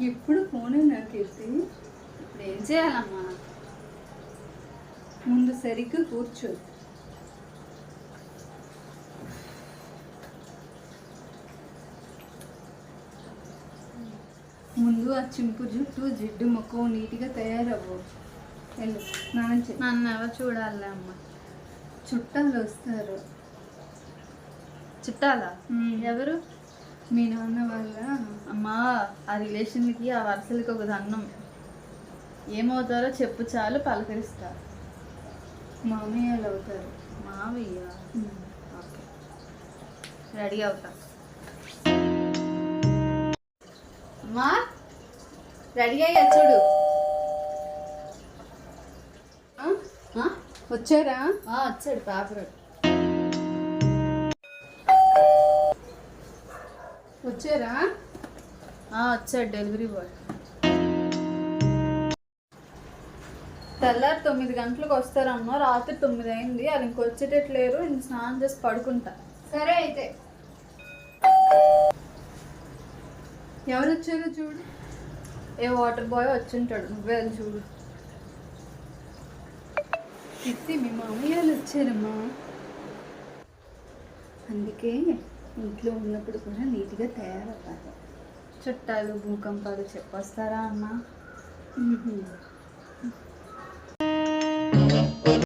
ఎప్పుడు ఫోనే నాకైతే ఇప్పుడు ఏం చేయాలమ్మా? ముందు సరిగ్గా కూర్చో. ముందు ఆ చింపు జుట్టు జిడ్డు ముఖం నీట్గా తయారవ్వు. వెళ్ళు స్నానం చేయి. నన్ను ఎవరు చూడాలి అమ్మ? చుట్టాలు వస్తారు. చుట్టాలా. ఎవరు? మీ నాన్న వాళ్ళ అమ్మా ఆ రిలేషన్కి ఆ వరుసలకి ఒక దండం ఏమవుతారో చెప్పు చాలు పలకరిస్తా. మామయ్యలు అవుతారు. మావయ్య? ఓకే. రెడీ అవుతా. అమ్మా రెడీ అయ్యా చూడు? వచ్చారా? ఆ, వచ్చాడు పేపర్. వచ్చారా? వచ్చాడు డెలివరీ బాయ్. తెల్లారి తొమ్మిది గంటలకు వస్తారమ్మా రాత్రి తొమ్మిది అయింది అది ఇంకొచ్చేటట్లేరు ఇంక స్నానం చేసి పడుకుంటా. సరే అయితే. ఎవరు వచ్చారో చూడు. ఏ వాటర్ బాయ్ వచ్చింటాడు నువ్వే వెళ్ళి చూడు. తిత్తి మీ మామయ్యలు వచ్చారమ్మా. అందుకే ఇంట్లో ఉన్నప్పుడు కూడా నీట్గా తయారవ్వాలి. చుట్టాలు భూకంపాలు చెప్పొస్తారా అమ్మా?